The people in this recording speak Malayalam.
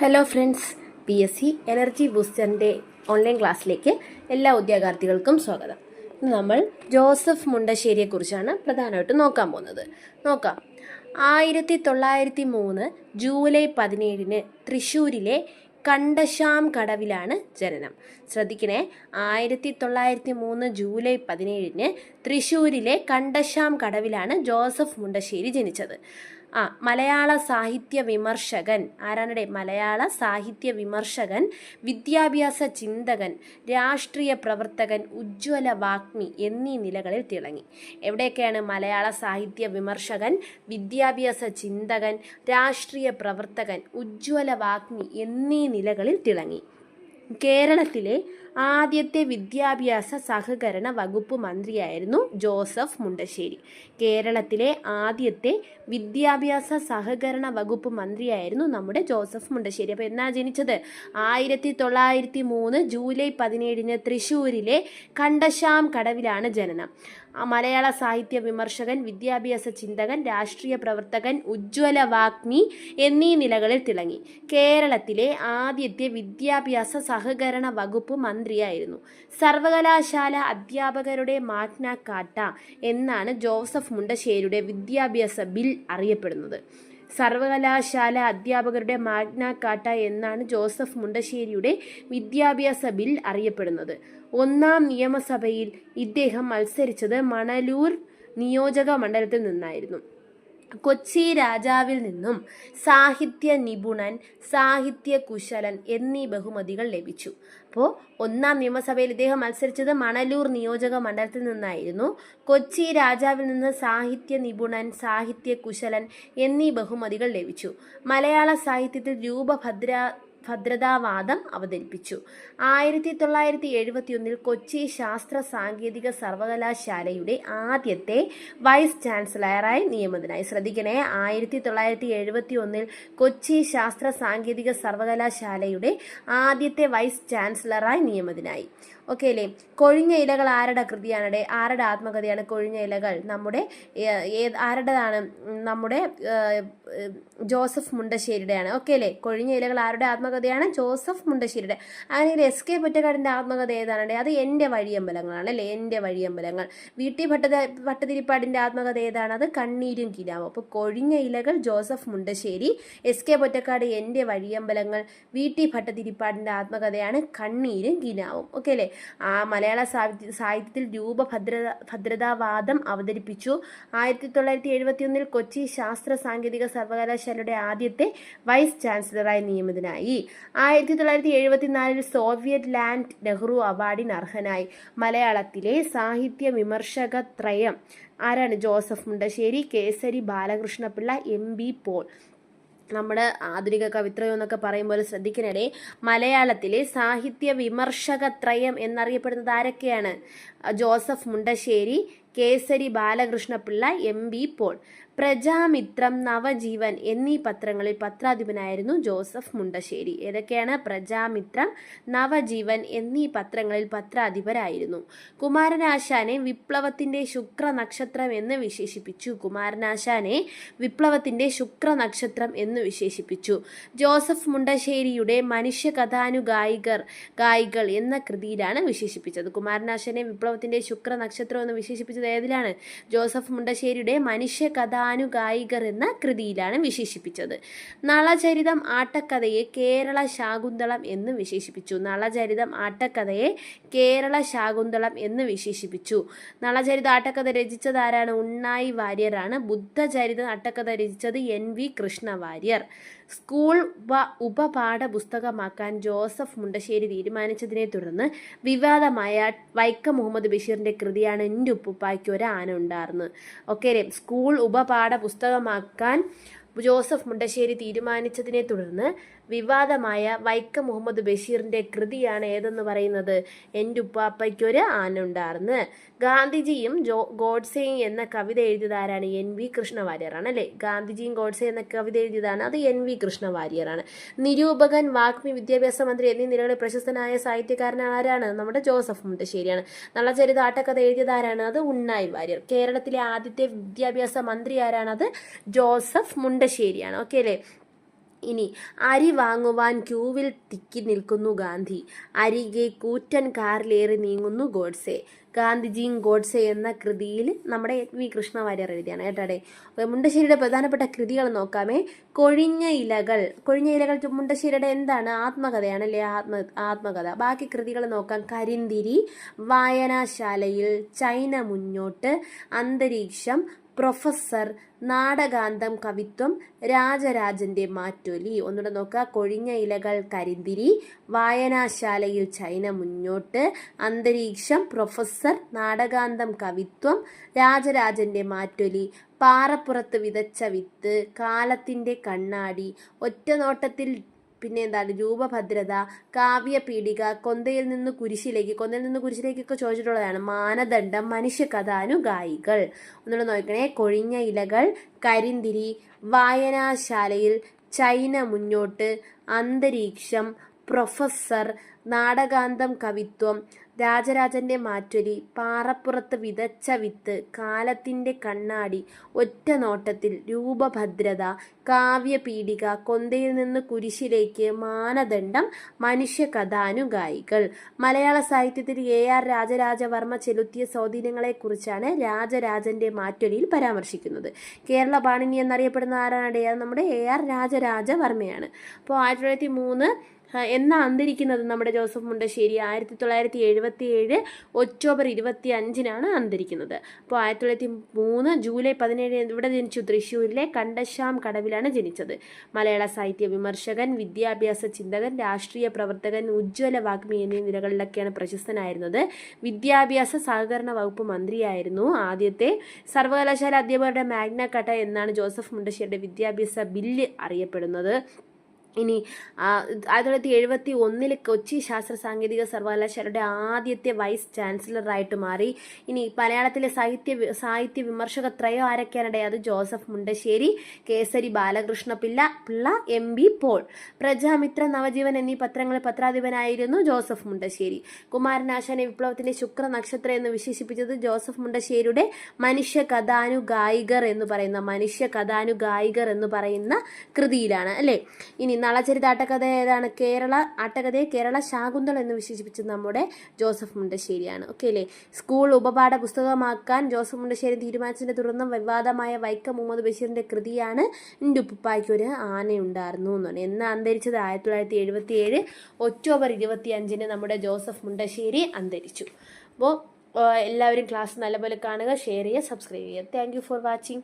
Hello friends P S C energy ബൂസ്റ്ററിന്റെ online ക്ലാസ്സിലേക്ക് എല്ലാ ഉദ്യോഗാർത്ഥികൾക്കും സ്വാഗതം. നമ്മൾ ജോസഫ് മുണ്ടശ്ശേരിയെക്കുറിച്ചാണ് പ്രധാനമായിട്ടും നോക്കാൻ പോകുന്നത്. നോക്കാം. ആയിരത്തി തൊള്ളായിരത്തി മൂന്ന് ജൂലൈ പതിനേഴിന് തൃശ്ശൂരിലെ കണ്ടശാം കടവിലാണ് ജനനം. ശ്രദ്ധിക്കണേ ആയിരത്തി തൊള്ളായിരത്തി മൂന്ന് ജൂലൈ പതിനേഴിന് തൃശ്ശൂരിലെ കണ്ടശാം കടവിലാണ് ജോസഫ് മുണ്ടശ്ശേരി ജനിച്ചത്. ആ മലയാള സാഹിത്യ വിമർശകൻ. ആരാണടെ? മലയാള സാഹിത്യ വിമർശകൻ വിദ്യാഭ്യാസ ചിന്തകൻ രാഷ്ട്രീയ പ്രവർത്തകൻ ഉജ്ജ്വല വാഗ്മി എന്നീ നിലകളിൽ തിളങ്ങി. എവിടെയൊക്കെയാണ് മലയാള സാഹിത്യ വിമർശകൻ വിദ്യാഭ്യാസ ചിന്തകൻ രാഷ്ട്രീയ പ്രവർത്തകൻ ഉജ്ജ്വല വാഗ്മി എന്നീ നിലകളിൽ തിളങ്ങി? കേരളത്തിലെ ആദ്യത്തെ വിദ്യാഭ്യാസ സഹകരണ വകുപ്പ് മന്ത്രിയായിരുന്നു ജോസഫ് മുണ്ടശ്ശേരി. കേരളത്തിലെ ആദ്യത്തെ വിദ്യാഭ്യാസ സഹകരണ വകുപ്പ് മന്ത്രിയായിരുന്നു നമ്മുടെ ജോസഫ് മുണ്ടശ്ശേരി. അപ്പോൾ എന്നാ ജനിച്ചത്? ആയിരത്തി തൊള്ളായിരത്തി മൂന്ന് ജൂലൈ പതിനേഴിന് തൃശ്ശൂരിലെ കണ്ടശാം കടവിലാണ് ജനനം. മലയാള സാഹിത്യ വിമർശകൻ വിദ്യാഭ്യാസ ചിന്തകൻ രാഷ്ട്രീയ പ്രവർത്തകൻ ഉജ്ജ്വല വാഗ്മി എന്നീ നിലകളിൽ തിളങ്ങി. കേരളത്തിലെ ആദ്യത്തെ വിദ്യാഭ്യാസ സഹകരണ വകുപ്പ് മന്ത്രിയായിരുന്നു. സർവകലാശാല അധ്യാപകരുടെ മാഗ്ന എന്നാണ് ജോസഫ് മുണ്ടശ്ശേരിയുടെ വിദ്യാഭ്യാസ ബിൽ അറിയപ്പെടുന്നത്. സർവകലാശാല അധ്യാപകരുടെ മാഗ്ന കാട്ട എന്നാണ് ജോസഫ് മുണ്ടശ്ശേരിയുടെ വിദ്യാഭ്യാസ ബിൽ അറിയപ്പെടുന്നത്. ഒന്നാം നിയമസഭയിൽ ഇദ്ദേഹം മത്സരിച്ചത് മണലൂർ നിയോജക മണ്ഡലത്തിൽ നിന്നായിരുന്നു. കൊച്ചി രാജാവിൽ നിന്നും സാഹിത്യ നിപുണൻ സാഹിത്യ കുശലൻ എന്നീ ബഹുമതികൾ ലഭിച്ചു. അപ്പോൾ ഒന്നാം നിയമസഭയിൽ ഇദ്ദേഹം മത്സരിച്ചത് മണലൂർ നിയോജക മണ്ഡലത്തിൽ നിന്നായിരുന്നു. കൊച്ചി രാജാവിൽ നിന്ന് സാഹിത്യ നിപുണൻ സാഹിത്യ കുശലൻ എന്നീ ബഹുമതികൾ ലഭിച്ചു. മലയാള സാഹിത്യത്തിൽ രൂപഭദ്ര ഭദ്രതാവാദം അവതരിപ്പിച്ചു. ആയിരത്തി തൊള്ളായിരത്തി എഴുപത്തി ഒന്നിൽ കൊച്ചി ശാസ്ത്ര സാങ്കേതിക സർവകലാശാലയുടെ ആദ്യത്തെ വൈസ് ചാൻസലറായി നിയമിതനായി. ശ്രദ്ധിക്കണേ ആയിരത്തി തൊള്ളായിരത്തി എഴുപത്തി ഒന്നിൽ കൊച്ചി ശാസ്ത്ര സാങ്കേതിക സർവകലാശാലയുടെ ആദ്യത്തെ വൈസ് ചാൻസലറായി നിയമിതനായി. ഓക്കെ അല്ലേ കൊഴിഞ്ഞ ഇലകൾ ആരുടെ കൃതിയാണ് ആരുടെ ആത്മകഥയാണ് കൊഴിഞ്ഞ ഇലകൾ? നമ്മുടെ ഏത് ആരുടേതാണ്? നമ്മുടെ ജോസഫ് മുണ്ടശ്ശേരിയുടെയാണ് ഓക്കെ അല്ലേ കൊഴിഞ്ഞ ഇലകൾ ആരുടെ ആത്മകഥയാണ് ജോസഫ് മുണ്ടശ്ശേരിയുടെ. അങ്ങനെ എസ് കെ പൊറ്റക്കാടിന്റെ ആത്മകഥ ഏതാണ് അത് എന്റെ വഴിയമ്പലങ്ങളാണ് അല്ലേ? എന്റെ വഴിയമ്പലങ്ങൾ. വി ടി ഭട്ട ഭട്ടതിരിപ്പാടിന്റെ ആത്മകഥ ഏതാണ്? അത് കണ്ണീരും കിലാവും അപ്പോൾ കൊഴിഞ്ഞ ഇലകൾ Joseph Mundassery S K Pottekkatt എന്റെ വഴിയമ്പലങ്ങൾ വി ടി ഭട്ടതിരിപ്പാടിന്റെ ആത്മകഥയാണ് കണ്ണീരും കിനാവും. ഓക്കെ അല്ലേ? ആ മലയാള സാഹിത്യ സാഹിത്യത്തിൽ രൂപഭദ്ര ഭദ്രതാവാദം അവതരിപ്പിച്ചു. ആയിരത്തി തൊള്ളായിരത്തി എഴുപത്തി ഒന്നിൽ കൊച്ചി ശാസ്ത്ര സാങ്കേതിക സർവകലാശാലയുടെ ആദ്യത്തെ വൈസ് ചാൻസലറായി നിയമിതനായി. ആയിരത്തി തൊള്ളായിരത്തി എഴുപത്തിനാലിൽ സോവിയറ്റ് ലാൻഡ് നെഹ്റു അവാർഡിന് അർഹനായി. മലയാളത്തിലെ സാഹിത്യ വിമർശക ത്രയം ആരാണ്? Joseph Mundassery Kesari Balakrishnapillai M B Paul. നമ്മുടെ ആധുനിക കവിത്രയം എന്നൊക്കെ പറയുമ്പോൾ ശ്രദ്ധിക്കണേ മലയാളത്തിലെ സാഹിത്യ വിമർശക വിമർശകത്രയം എന്നറിയപ്പെടുന്നത് ആരൊക്കെയാണ്? ജോസഫ് മുണ്ടശ്ശേരി കേസരി ബാലകൃഷ്ണപിള്ള എം വി പോൾ പ്രജാമിത്രം നവജീവൻ എന്നീ പത്രങ്ങളിൽ പത്രാധിപനായിരുന്നു ജോസഫ് മുണ്ടശ്ശേരി. ഏതൊക്കെയാണ് പ്രജാമിത്രം നവജീവൻ എന്നീ പത്രങ്ങളിൽ പത്രാധിപരായിരുന്നു? കുമാരനാശാനെ വിപ്ലവത്തിന്റെ ശുക്ര നക്ഷത്രം എന്ന് വിശേഷിപ്പിച്ചു. കുമാരനാശാനെ വിപ്ലവത്തിന്റെ ശുക്ര നക്ഷത്രം എന്ന് വിശേഷിപ്പിച്ചു. ജോസഫ് മുണ്ടശ്ശേരിയുടെ മനുഷ്യ കഥാനുഗായികർ ഗായികൾ എന്ന കൃതിയിലാണ് വിശേഷിപ്പിച്ചത്. കുമാരനാശാനെ വിപ്ലവത്തിന്റെ ശുക്ര നക്ഷത്രം എന്ന് വിശേഷിപ്പിച്ചത് ഏതിലാണ്? ജോസഫ് മുണ്ടശ്ശേരിയുടെ മനുഷ്യ കഥാനുഗായികർ എന്ന കൃതിയിലാണ് വിശേഷിപ്പിച്ചത്. നളചരിതം ആട്ടക്കഥയെ കേരള ശാകുന്തളം എന്ന് വിശേഷിപ്പിച്ചു. നളചരിതം ആട്ടക്കഥയെ കേരള ശാകുന്തളം എന്ന് വിശേഷിപ്പിച്ചു. നളചരിത ആട്ടക്കഥ രചിച്ചത് ആരാണ്? ഉണ്ണായി വാര്യരാണ്. ബുദ്ധചരിത ആട്ടക്കഥ രചിച്ചത് N V Krishna Warrier school ഉപ ഉപപാഠ പുസ്തകമാക്കാൻ ജോസഫ് മുണ്ടശ്ശേരി തീരുമാനിച്ചതിനെ തുടർന്ന് വിവാദമായ വൈക്കം മുഹമ്മദ് ബഷീറിന്റെ കൃതിയാണ് എന്റെ ഉപ്പുപ്പായ്ക്ക് ഒരു ആന ഉണ്ടായിരുന്നു ഓക്കെ സ്കൂൾ ഉപപാഠ പുസ്തകമാക്കാൻ ജോസഫ് മുണ്ടശ്ശേരി തീരുമാനിച്ചതിനെ തുടർന്ന് വിവാദമായ വൈക്കം മുഹമ്മദ് ബഷീറിന്റെ കൃതിയാണ് ഏതെന്ന് പറയുന്നത്? എന്റെ ഉപ്പാപ്പയ്ക്കൊരു ആനുണ്ടാർന്ന് ഗാന്ധിജിയും ജോ ഗോഡ്സെയും എന്ന കവിത എഴുതിയതാരാണ് എൻ വി കൃഷ്ണവാര്യറാണ് അല്ലേ? ഗാന്ധിജിയും ഗോഡ്സെ എന്ന കവിത എഴുതിയതാണ്. അത് എൻ വി കൃഷ്ണവാര്യറാണ് നിരൂപകൻ വാഗ്മി വിദ്യാഭ്യാസ മന്ത്രി എന്നീ നിലകളിൽ പ്രശസ്തനായ സാഹിത്യകാരൻ ആരാണ്? നമ്മുടെ ജോസഫ് മുണ്ടശ്ശേരിയാണ്. നല്ല നളചരിത ആട്ടക്കഥ എഴുതിയതാരാണ്? അത് ഉണ്ണായി വാര്യർ കേരളത്തിലെ ആദ്യത്തെ വിദ്യാഭ്യാസ മന്ത്രി ആരാണ്? അത് മുണ്ടശ്ശേരിയാണ് ഓക്കെ അല്ലേ? ഇനി അരി വാങ്ങുവാൻ ക്യൂവിൽ തിക്കി നിൽക്കുന്നു ഗാന്ധി. അരികെ കൂറ്റൻ കാറിലേറി നീങ്ങുന്നു ഗോഡ്സെ. ഗാന്ധിജിയും ഗോഡ്സെ എന്ന കൃതിയിൽ നമ്മുടെ വി കൃഷ്ണ വാര്യർ എഴുതിയാണ് കേട്ടാടെ മുണ്ടശ്ശേരിയുടെ പ്രധാനപ്പെട്ട കൃതികൾ നോക്കാമേ. കൊഴിഞ്ഞ ഇലകൾ. കൊഴിഞ്ഞ ഇലകൾ മുണ്ടശ്ശേരിയുടെ എന്താണ്? ആത്മകഥയാണ് അല്ലേ? ആത്മ ആത്മകഥ. ബാക്കി കൃതികൾ നോക്കാം. കരിന്തിരി വായനാശാലയിൽ ചൈന മുന്നോട്ട് അന്തരീക്ഷം പ്രൊഫസർ നാടകാന്തം കവിത്വം രാജരാജന്റെ മാറ്റൊലി. ഒന്നുകൂടെ നോക്കുക. കൊഴിഞ്ഞ ഇലകൾ കരിന്തിരി വായനാശാലയിൽ ചൈന മുന്നോട്ട് അന്തരീക്ഷം പ്രൊഫസർ നാടകാന്തം കവിത്വം രാജരാജന്റെ മാറ്റൊലി പാറപ്പുറത്ത് വിതച്ച വിത്ത് കാലത്തിന്റെ കണ്ണാടി ഒറ്റനോട്ടത്തിൽ പിന്നെ എന്താണ് രൂപഭദ്രത കാവ്യപീഠിക കൊന്തയിൽ നിന്ന് കുരിശിലേക്ക് കൊന്തയിൽ നിന്ന് കുരിശിലേക്കൊക്കെ ചോദിച്ചിട്ടുള്ളതാണ്. മാനദണ്ഡം മനുഷ്യകഥാനുഗായികൾ ഒന്നുകൂടെ നോക്കണേ. കൊഴിഞ്ഞ ഇലകൾ കരിന്തിരി വായനാശാലയിൽ ചൈന മുന്നോട്ട് അന്തരീക്ഷം പ്രൊഫസർ നാടകാന്തം കവിത്വം രാജരാജന്റെ മാറ്റൊലി പാറപ്പുറത്ത് വിതച്ച വിത്ത് കാലത്തിന്റെ കണ്ണാടി ഒറ്റ നോട്ടത്തിൽ രൂപഭദ്രത കാവ്യപീഠിക കൊന്തയിൽ നിന്ന് കുരിശിലേക്ക് മാനദണ്ഡം മനുഷ്യകഥാനുഗായികൾ. മലയാള സാഹിത്യത്തിൽ എ ആർ രാജരാജവർമ്മ ചെലുത്തിയ സ്വാധീനങ്ങളെക്കുറിച്ചാണ് രാജരാജന്റെ മാറ്റൊലിയിൽ പരാമർശിക്കുന്നത്. കേരള പാണിനി എന്നറിയപ്പെടുന്ന ആരാണ്? നമ്മുടെ എ ആർ രാജരാജവർമ്മയാണ്. അപ്പോൾ ആയിരത്തി തൊള്ളായിരത്തി മൂന്ന് എന്നാ അന്തരിക്കുന്നത് നമ്മുടെ ജോസഫ് മുണ്ടശ്ശേരി? ആയിരത്തി തൊള്ളായിരത്തി എഴുപത്തി ഏഴ് ഒക്ടോബർ ഇരുപത്തി അഞ്ചിനാണ് അന്തരിക്കുന്നത്. അപ്പോൾ ആയിരത്തി തൊള്ളായിരത്തി മൂന്ന് ജൂലൈ പതിനേഴ് ഇവിടെ ജനിച്ചു. തൃശ്ശൂരിലെ കണ്ടശ്ശാം കടവിലാണ് ജനിച്ചത്. മലയാള സാഹിത്യ വിമർശകൻ വിദ്യാഭ്യാസ ചിന്തകൻ രാഷ്ട്രീയ പ്രവർത്തകൻ ഉജ്ജ്വല വാഗ്മി എന്നീ നിലകളിലൊക്കെയാണ് പ്രശസ്തനായിരുന്നത്. വിദ്യാഭ്യാസ സഹകരണ വകുപ്പ് മന്ത്രിയായിരുന്നു. ആദ്യത്തെ സർവകലാശാല അധ്യാപകരുടെ മാഗ്ന കട്ട എന്നാണ് ജോസഫ് മുണ്ടശ്ശേരിയുടെ വിദ്യാഭ്യാസ ബില്ല് അറിയപ്പെടുന്നത്. ഇനി ആയിരത്തി തൊള്ളായിരത്തി എഴുപത്തി ഒന്നിൽ കൊച്ചി ശാസ്ത്ര സാങ്കേതിക സർവകലാശാലയുടെ ആദ്യത്തെ വൈസ് ചാൻസലറായിട്ട് മാറി. ഇനി മലയാളത്തിലെ സാഹിത്യ സാഹിത്യ വിമർശക ത്രയോ ആരൊക്കെയാണിടെ? അത് Joseph Mundassery Kesari Balakrishna Pillai Pillai M B Paul. Prajamithra Navajeevan എന്നീ പത്രങ്ങളിൽ പത്രാധിപനായിരുന്നു ജോസഫ് മുണ്ടശ്ശേരി. കുമാരനാശാനെ വിപ്ലവത്തിന്റെ ശുക്ര നക്ഷത്രം എന്ന് വിശേഷിപ്പിച്ചത് ജോസഫ് മുണ്ടശ്ശേരിയുടെ മനുഷ്യ കഥാനുഗായികർ എന്ന് പറയുന്ന മനുഷ്യ കഥാനുഗായികർ എന്ന് പറയുന്ന കൃതിയിലാണ് അല്ലേ? ഇനി നളചരിത ആട്ടക്കഥ ഏതാണ്? കേരള ആട്ടകഥയെ കേരള ശാകുന്തൾ എന്ന് വിശേഷിപ്പിച്ചത് നമ്മുടെ ജോസഫ് മുണ്ടശ്ശേരിയാണ്. ഓക്കെ അല്ലേ? സ്കൂൾ ഉപപാഠ പുസ്തകമാക്കാൻ ജോസഫ് മുണ്ടശ്ശേരി തീരുമാനിച്ചതിനെ തുടർന്ന് വിവാദമായ വൈക്കം മുഹമ്മദ് ബഷീറിന്റെ കൃതിയാണ് എന്റെ ഉപ്പുപ്പായ്ക്ക് ഒരു ആനയുണ്ടായിരുന്നു പറഞ്ഞു. എന്ന് അന്തരിച്ചത്? ആയിരത്തി തൊള്ളായിരത്തി എഴുപത്തി ഏഴ് ഒക്ടോബർ ഇരുപത്തി അഞ്ചിന് നമ്മുടെ ജോസഫ് മുണ്ടശ്ശേരി അന്തരിച്ചു. അപ്പോൾ എല്ലാവരും ക്ലാസ് നല്ലപോലെ കാണുക ഷെയർ ചെയ്യുക സബ്സ്ക്രൈബ് ചെയ്യുക. Thank for watching